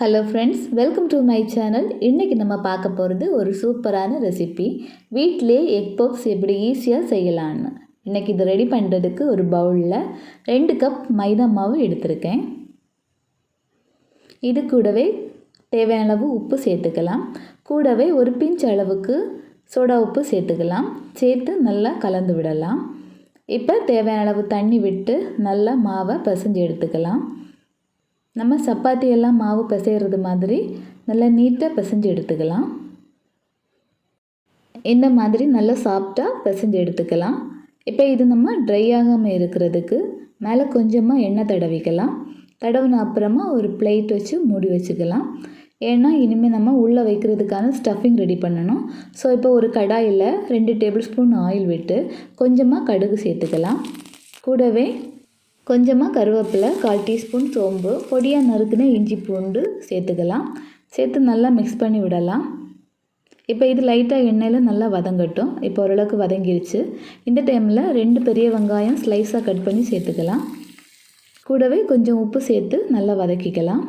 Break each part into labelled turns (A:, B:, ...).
A: Hello friends welcome to my channel இன்றைக்கி நம்ம பார்க்க போகிறது ஒரு சூப்பரான ரெசிபி வீட்டிலே எக் பப்ஸ் எப்படி ஈஸியாக செய்யலான்னு இன்றைக்கி இதை ரெடி பண்ணுறதுக்கு ஒரு பவுலில் ரெண்டு கப் மைதா மாவு எடுத்திருக்கேன். இது கூடவே தேவையான அளவு உப்பு சேர்த்துக்கலாம். கூடவே ஒரு பிஞ்ச் அளவுக்கு சோடா உப்பு சேர்த்துக்கலாம். சேர்த்து நல்லா கலந்து விடலாம். இப்போ தேவையான அளவு தண்ணி விட்டு நல்லா மாவை பசைஞ்சு எடுத்துக்கலாம். நம்ம சப்பாத்தி எல்லாம் மாவு பிசைகிறது மாதிரி நல்லா நீட்டாக பிசைஞ்சு எடுத்துக்கலாம். இந்த மாதிரி நல்லா சாஃப்டாக பிசைஞ்சு எடுத்துக்கலாம். இப்போ இது நம்ம ட்ரை ஆகாமல் இருக்கிறதுக்கு மேலே கொஞ்சமாக எண்ணெய் தடவிக்கலாம். தடவின அப்புறமா ஒரு பிளேட் வச்சு மூடி வச்சுக்கலாம். ஏன்னா இனிமேல் நம்ம உள்ளே வைக்கிறதுக்கான ஸ்டஃபிங் ரெடி பண்ணணும். ஸோ இப்போ ஒரு கடாயில் ரெண்டு டேபிள் ஸ்பூன் ஆயில் விட்டு கொஞ்சமாக கடுகு சேர்த்துக்கலாம். கூடவே கொஞ்சமாக கருவேப்பிலை கால் டீஸ்பூன் சோம்பு பொடியாக நறுக்குன இஞ்சி பூண்டு சேர்த்துக்கலாம். சேர்த்து நல்லா மிக்ஸ் பண்ணி விடலாம். இப்போ இது லைட்டாக எண்ணெயில் நல்லா வதங்கட்டும். இப்போ ஓரளவுக்கு வதங்கிருச்சு. இந்த டைமில் ரெண்டு பெரிய வெங்காயம் ஸ்லைஸாக கட் பண்ணி சேர்த்துக்கலாம். கூடவே கொஞ்சம் உப்பு சேர்த்து நல்லா வதக்கிக்கலாம்.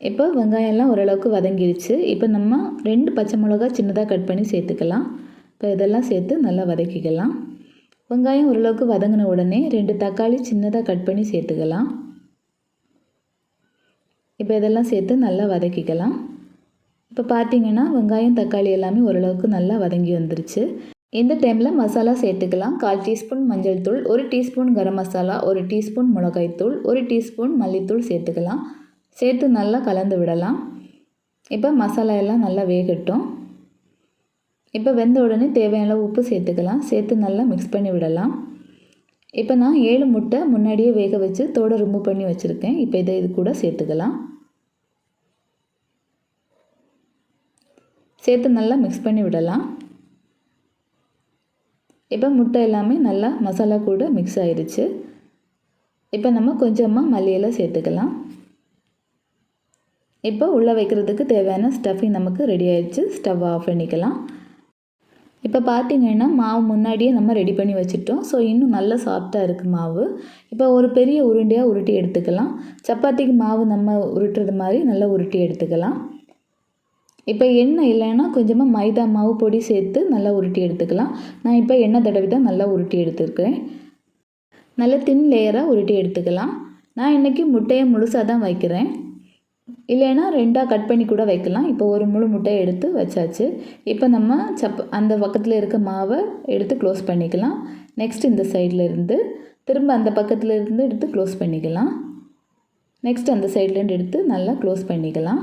A: இப்போ வெங்காயம்லாம் ஓரளவுக்கு வதங்கிருச்சு. இப்போ நம்ம ரெண்டு பச்சை மிளகா சின்னதாக கட் பண்ணி சேர்த்துக்கலாம். இப்போ இதெல்லாம் சேர்த்து நல்லா வதக்கிக்கலாம். வெங்காயம் ஓரளவுக்கு வதங்கின உடனே ரெண்டு தக்காளி சின்னதாக கட் பண்ணி சேர்த்துக்கலாம். இப்போ இதெல்லாம் சேர்த்து நல்லா வதக்கிக்கலாம். இப்போ பார்த்தீங்கன்னா வெங்காயம் தக்காளி எல்லாமே ஓரளவுக்கு நல்லா வதங்கி வந்துருச்சு. இந்த டைமில் மசாலா சேர்த்துக்கலாம். கால் டீஸ்பூன் மஞ்சள் தூள் ஒரு டீஸ்பூன் கரம் மசாலா ஒரு டீஸ்பூன் மிளகாய்த்தூள் ஒரு டீஸ்பூன் மல்லித்தூள் சேர்த்துக்கலாம். சேர்த்து நல்லா கலந்து விடலாம். இப்போ மசாலா எல்லாம் நல்லா வேகட்டும். இப்போ வெந்த உடனே தேவையான உப்பு சேர்த்துக்கலாம். சேர்த்து நல்லா மிக்ஸ் பண்ணி விடலாம். இப்போ நான் ஏழு முட்டை முன்னாடியே வேக வச்சு தோடை ரிமூவ் பண்ணி வச்சுருக்கேன். இப்போ இதை இது கூட சேர்த்துக்கலாம். சேர்த்து நல்லா மிக்ஸ் பண்ணி விடலாம். இப்போ முட்டை எல்லாமே நல்லா மசாலா கூட மிக்ஸ் ஆயிடுச்சு இப்போ நம்ம கொஞ்சமாக மல்லியெல்லாம் சேர்த்துக்கலாம். இப்போ உள்ளே வைக்கிறதுக்கு தேவையான ஸ்டஃபிங் நமக்கு ரெடி ஆயிடுச்சு ஸ்டவ் ஆஃப் பண்ணிக்கலாம். இப்போ பார்த்திங்கன்னா மாவு முன்னாடியே நம்ம ரெடி பண்ணி வச்சுட்டோம் ஸோ இன்னும் நல்லா சாஃப்டாக இருக்குது மாவு. இப்போ ஒரு பெரிய உருண்டையாக உருட்டி எடுத்துக்கலாம். சப்பாத்திக்கு மாவு நம்ம உருட்டுறது மாதிரி நல்லா உருட்டி எடுத்துக்கலாம். இப்போ எண்ணெய் இல்லைன்னா கொஞ்சமாக மைதா மாவு பொடி சேர்த்து நல்லா உருட்டி எடுத்துக்கலாம். நான் இப்போ எண்ணெய் தடவி தான் நல்லா உருட்டி எடுத்துருக்கேன். நல்லா தின் லேயராக உருட்டி எடுத்துக்கலாம். நான் இன்றைக்கி முட்டையை முழுசாக தான் வைக்கிறேன். இல்லைன்னா ரெண்டாக கட் பண்ணி கூட வைக்கலாம். இப்போ ஒரு முழு முட்டையை எடுத்து வச்சாச்சு. இப்போ நம்ம சப் அந்த பக்கத்தில் இருக்க மாவை எடுத்து க்ளோஸ் பண்ணிக்கலாம். நெக்ஸ்ட் இந்த சைடில் இருந்து திரும்ப அந்த பக்கத்தில் இருந்து எடுத்து க்ளோஸ் பண்ணிக்கலாம். நெக்ஸ்ட் அந்த சைட்லேருந்து எடுத்து நல்லா க்ளோஸ் பண்ணிக்கலாம்.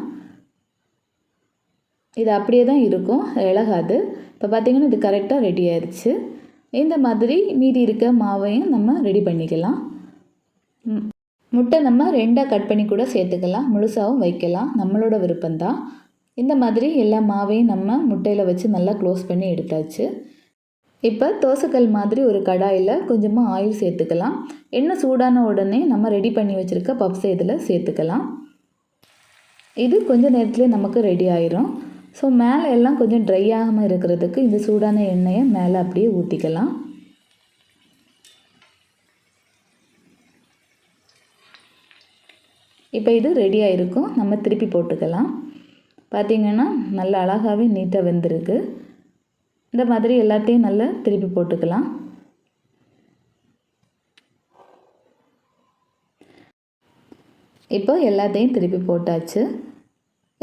A: இது அப்படியே தான் இருக்கும். இழகாது இப்போ பார்த்திங்கன்னா இது கரெக்டாக ரெடி ஆயிடுச்சு இந்த மாதிரி மீதி இருக்க மாவையும் நம்ம ரெடி பண்ணிக்கலாம். முட்டை நம்ம ரெண்டாக கட் பண்ணி கூட சேர்த்துக்கலாம். முழுசாகவும் வைக்கலாம். நம்மளோட விருப்பம்தான். இந்த மாதிரி எல்லா மாவையும் நம்ம முட்டையில் வச்சு நல்லா க்ளோஸ் பண்ணி எடுத்தாச்சு. இப்போ தோசைக்கல் மாதிரி ஒரு கடாயில் கொஞ்சமாக ஆயில் சேர்த்துக்கலாம். எண்ணெய் சூடான உடனே நம்ம ரெடி பண்ணி வச்சுருக்க பப்ஸை இதில் சேர்த்துக்கலாம். இது கொஞ்சம் நேரத்துலேயே நமக்கு ரெடி ஆயிரும். ஸோ மேலே எல்லாம் கொஞ்சம் ட்ரை ஆகாமல் இருக்கிறதுக்கு இந்த சூடான எண்ணெயை மேலே அப்படியே ஊற்றிக்கலாம் இப்போ இது ரெடியாக இருக்கும் நம்ம திருப்பி போட்டுக்கலாம். பார்த்திங்கன்னா நல்ல அழகாகவே நீட்டாக வெந்திருக்கு. இந்த மாதிரி எல்லாத்தையும் நல்லா திருப்பி போட்டுக்கலாம். இப்போ எல்லாத்தையும் திருப்பி போட்டாச்சு.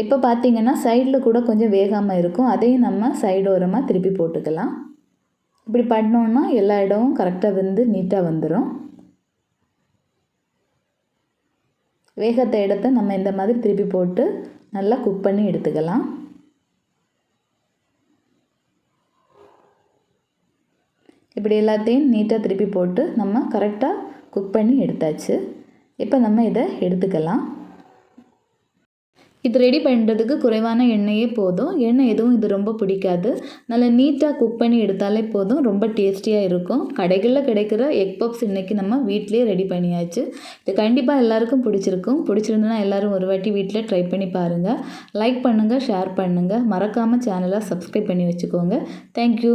A: இப்போ பார்த்திங்கன்னா சைடில் கூட கொஞ்சம் வேகாமல் இருக்கும். அதையும் நம்ம சைடு ஓரமாக திருப்பி போட்டுக்கலாம். இப்படி பண்ணோன்னா எல்லா இடமும் கரெக்டாக வந்து நீட்டாக வந்துடும் வேகத்தை இடத்த நம்ம இந்த மாதிரி திருப்பி போட்டு நல்லா குக் பண்ணி எடுத்துக்கலாம். இப்படி எல்லாத்தையும் நீட்டாக திருப்பி போட்டு நம்ம கரெக்டாக குக் பண்ணி எடுத்தாச்சு. இப்போ நம்ம இதை எடுத்துக்கலாம். இது ரெடி பண்ணுறதுக்கு குறைவான எண்ணெயே போதும். எண்ணெய் எதுவும் இது ரொம்ப பிடிக்காது. நல்லா நீட்டாக குக் பண்ணி எடுத்தாலே போதும். ரொம்ப டேஸ்டியாக இருக்கும். கடைகளில் கிடைக்கிற எக் பப்ஸ் இன்றைக்கி நம்ம வீட்டிலே ரெடி பண்ணியாச்சு. இது கண்டிப்பாக எல்லாருக்கும் பிடிச்சிருக்கும். பிடிச்சிருந்தனா எல்லோரும் ஒரு வாட்டி வீட்டில் ட்ரை பண்ணி பாருங்கள் லைக் பண்ணுங்கள் ஷேர் பண்ணுங்கள் மறக்காமல் சேனலை சப்ஸ்கிரைப் பண்ணி வச்சுக்கோங்க. தேங்க்யூ